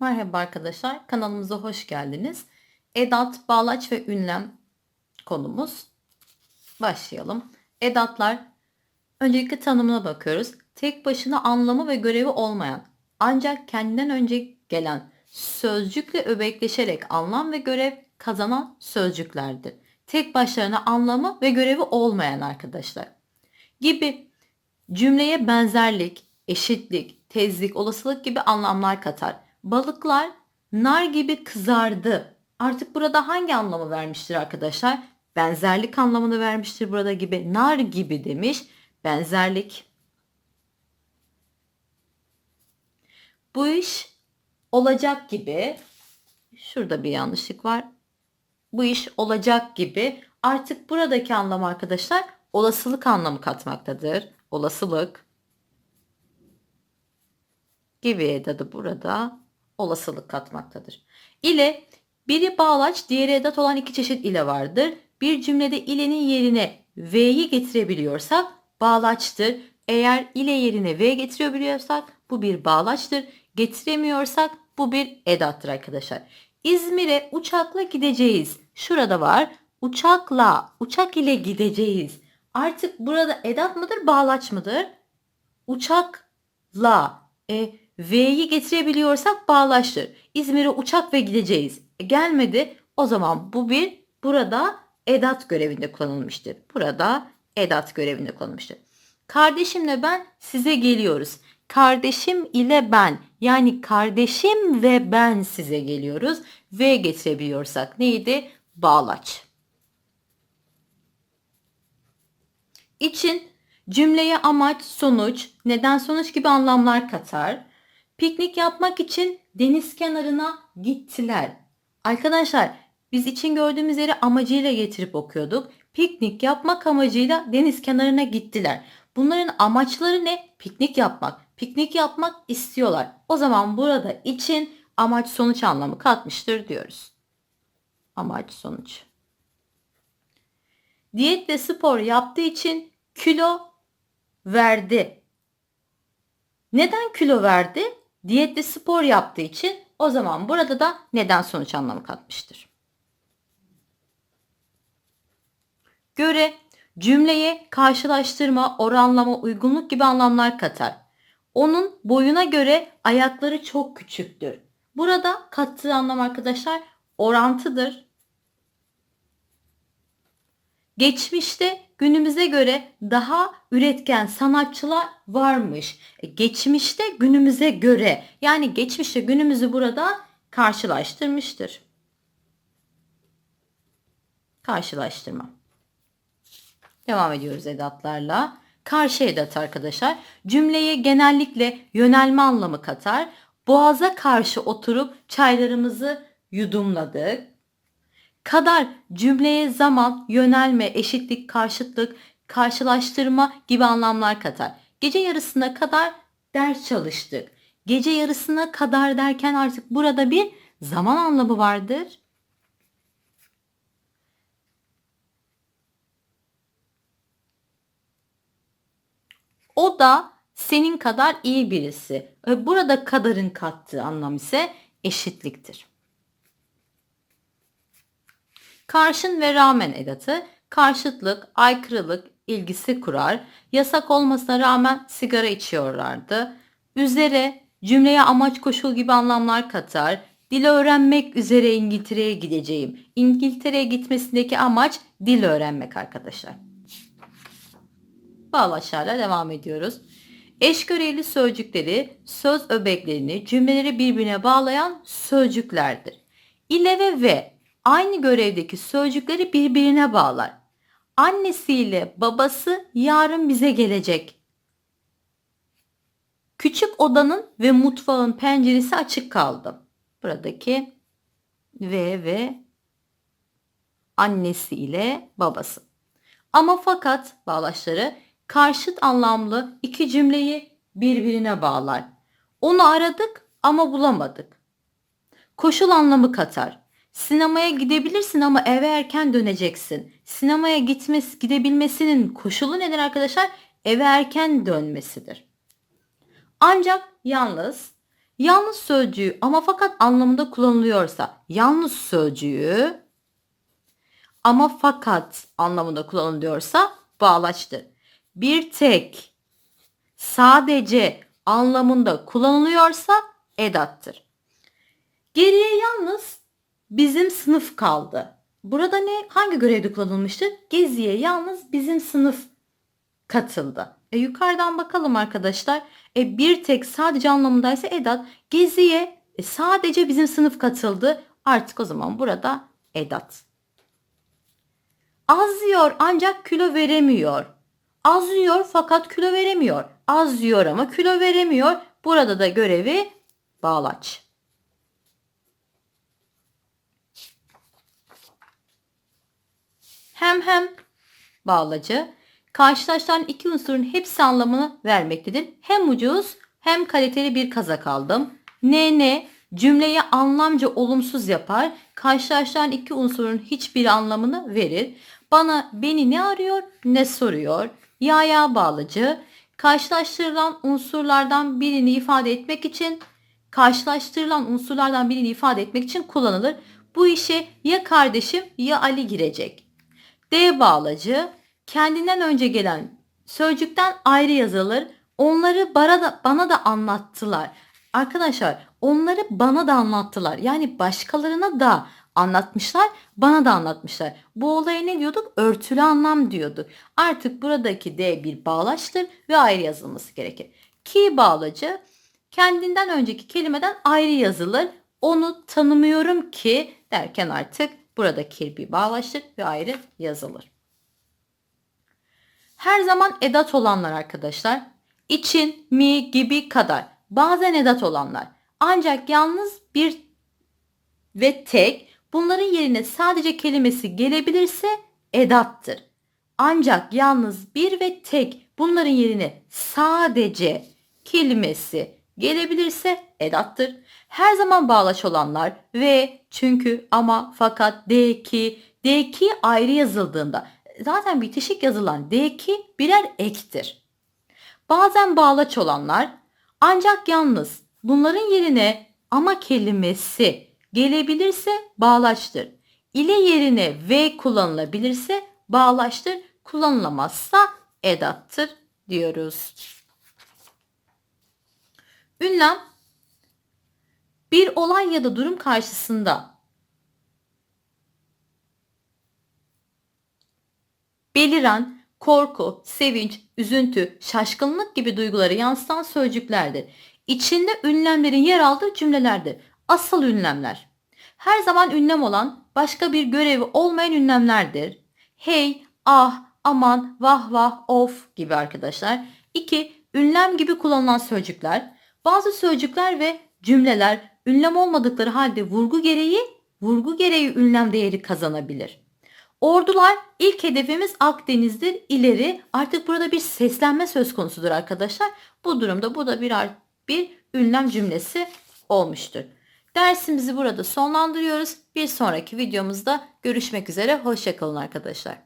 Merhaba arkadaşlar, kanalımıza hoş geldiniz. Edat, bağlaç ve ünlem konumuz. Başlayalım. Edatlar, öncelikle tanımına bakıyoruz. Tek başına anlamı ve görevi olmayan, ancak kendinden önce gelen sözcükle öbekleşerek anlam ve görev kazanan sözcüklerdir. Tek başlarına anlamı ve görevi olmayan arkadaşlar. Gibi cümleye benzerlik, eşitlik, tezlik, olasılık gibi anlamlar katar. Balıklar nar gibi kızardı. Artık burada hangi anlamı vermiştir arkadaşlar? Benzerlik anlamını vermiştir burada gibi. Nar gibi demiş. Benzerlik. Bu iş olacak gibi. Şurada bir yanlışlık var. Bu iş olacak gibi. Artık buradaki anlam arkadaşlar olasılık anlamı katmaktadır. Olasılık gibi edadı burada olasılık katmaktadır. İle biri bağlaç, diğeri edat olan iki çeşit ile vardır. Bir cümlede ilenin yerine v'yi getirebiliyorsak bağlaçtır. Eğer ile yerine v getirebiliyorsak bu bir bağlaçtır. Getiremiyorsak bu bir edattır arkadaşlar. İzmir'e uçakla gideceğiz. Şurada var. Uçakla, uçak ile gideceğiz. Artık burada edat mıdır, bağlaç mıdır? Uçakla. E, V'yi getirebiliyorsak bağlaştır. İzmir'e uçak ve gideceğiz. E, gelmedi. O zaman bu bir burada edat görevinde kullanılmıştır. Burada edat görevinde kullanılmıştır. Kardeşimle ben size geliyoruz. Kardeşim ile ben yani kardeşim ve ben size geliyoruz. V getirebiliyorsak neydi? Bağlaç. İçin cümleye amaç, sonuç, neden sonuç gibi anlamlar katar. Piknik yapmak için deniz kenarına gittiler. Arkadaşlar biz için gördüğümüz yeri amacıyla getirip okuyorduk. Piknik yapmak amacıyla deniz kenarına gittiler. Bunların amaçları ne? Piknik yapmak. Piknik yapmak istiyorlar. O zaman burada için amaç sonuç anlamı katmıştır diyoruz. Amaç sonuç. Diyetle spor yaptığı için kilo verdi. Neden kilo verdi? Diyette spor yaptığı için o zaman burada da neden sonuç anlamı katmıştır. Göre cümleye karşılaştırma, oranlama, uygunluk gibi anlamlar katar. Onun boyuna göre ayakları çok küçüktür. Burada kattığı anlam arkadaşlar orantıdır. Geçmişte günümüze göre daha üretken sanatçılar varmış. E, geçmişte günümüze göre yani geçmişte günümüzü burada karşılaştırmıştır. Karşılaştırma. Devam ediyoruz edatlarla. Karşı edat arkadaşlar cümleye genellikle yönelme anlamı katar. Boğaza karşı oturup çaylarımızı yudumladık kadar cümleye zaman, yönelme, eşitlik, karşıtlık, karşılaştırma gibi anlamlar katar. Gece yarısına kadar ders çalıştık. Gece yarısına kadar derken artık burada bir zaman anlamı vardır. O da senin kadar iyi birisi. Burada kadarın kattığı anlam ise eşitliktir. Karşın ve rağmen edatı karşıtlık, aykırılık ilgisi kurar. Yasak olmasına rağmen sigara içiyorlardı. Üzere cümleye amaç koşul gibi anlamlar katar. Dil öğrenmek üzere İngiltere'ye gideceğim. İngiltere'ye gitmesindeki amaç dil öğrenmek arkadaşlar. Bağlaçlarla devam ediyoruz. Eş görevli sözcükleri, söz öbeklerini, cümleleri birbirine bağlayan sözcüklerdir. İle ve ve aynı görevdeki sözcükleri birbirine bağlar. Annesiyle babası yarın bize gelecek. Küçük odanın ve mutfağın penceresi açık kaldı. Buradaki ve ve annesi ile babası. Ama fakat bağlaçları karşıt anlamlı iki cümleyi birbirine bağlar. Onu aradık ama bulamadık. Koşul anlamı katar. Sinemaya gidebilirsin ama eve erken döneceksin. Sinemaya gitmesi, gidebilmesinin koşulu nedir arkadaşlar? Eve erken dönmesidir. Ancak yalnız Yalnız sözcüğü ama fakat anlamında kullanılıyorsa yalnız sözcüğü ama fakat anlamında kullanılıyorsa bağlaçtır. Bir tek sadece anlamında kullanılıyorsa edattır. Geriye yalnız bizim sınıf kaldı. Burada ne? Hangi görevde kullanılmıştır? Geziye yalnız bizim sınıf katıldı. E yukarıdan bakalım arkadaşlar. E bir tek sadece anlamındaysa edat. Geziye e, sadece bizim sınıf katıldı. Artık o zaman burada edat. Az yiyor ancak kilo veremiyor. Az yiyor fakat kilo veremiyor. Az yiyor ama kilo veremiyor. Burada da görevi bağlaç. Hem hem bağlacı karşılaştıran iki unsurun hepsi anlamını vermektedir. Hem ucuz hem kaliteli bir kazak aldım. Ne ne cümleyi anlamca olumsuz yapar. Karşılaştıran iki unsurun hiçbir anlamını verir. Bana beni ne arıyor ne soruyor. Yaya bağlacı karşılaştırılan unsurlardan birini ifade etmek için karşılaştırılan unsurlardan birini ifade etmek için kullanılır. Bu işe ya kardeşim ya Ali girecek. D bağlacı kendinden önce gelen sözcükten ayrı yazılır. Onları bana da, bana da anlattılar. Arkadaşlar onları bana da anlattılar. Yani başkalarına da anlatmışlar, bana da anlatmışlar. Bu olaya ne diyorduk? Örtülü anlam diyorduk. Artık buradaki D bir bağlaçtır ve ayrı yazılması gerekir. Ki bağlacı kendinden önceki kelimeden ayrı yazılır. Onu tanımıyorum ki derken artık buradaki bir bağlaçtır ve ayrı yazılır. Her zaman edat olanlar arkadaşlar. için, mi gibi kadar. Bazen edat olanlar. Ancak yalnız bir ve tek bunların yerine sadece kelimesi gelebilirse edattır. Ancak yalnız bir ve tek bunların yerine sadece kelimesi gelebilirse edattır. Her zaman bağlaç olanlar ve çünkü ama fakat de ki de ki ayrı yazıldığında zaten bitişik yazılan de ki birer ektir. Bazen bağlaç olanlar ancak yalnız bunların yerine ama kelimesi gelebilirse bağlaçtır. İle yerine ve kullanılabilirse bağlaçtır. Kullanılamazsa edattır diyoruz. Ünlem bir olay ya da durum karşısında beliren korku, sevinç, üzüntü, şaşkınlık gibi duyguları yansıtan sözcüklerdir. İçinde ünlemlerin yer aldığı cümlelerdir. Asıl ünlemler. Her zaman ünlem olan, başka bir görevi olmayan ünlemlerdir. Hey, ah, aman, vah vah, of gibi arkadaşlar. 2. Ünlem gibi kullanılan sözcükler. Bazı sözcükler ve cümleler ünlem olmadıkları halde vurgu gereği vurgu gereği ünlem değeri kazanabilir. Ordular ilk hedefimiz Akdeniz'dir. İleri artık burada bir seslenme söz konusudur arkadaşlar. Bu durumda bu da bir bir ünlem cümlesi olmuştur. Dersimizi burada sonlandırıyoruz. Bir sonraki videomuzda görüşmek üzere. Hoşçakalın arkadaşlar.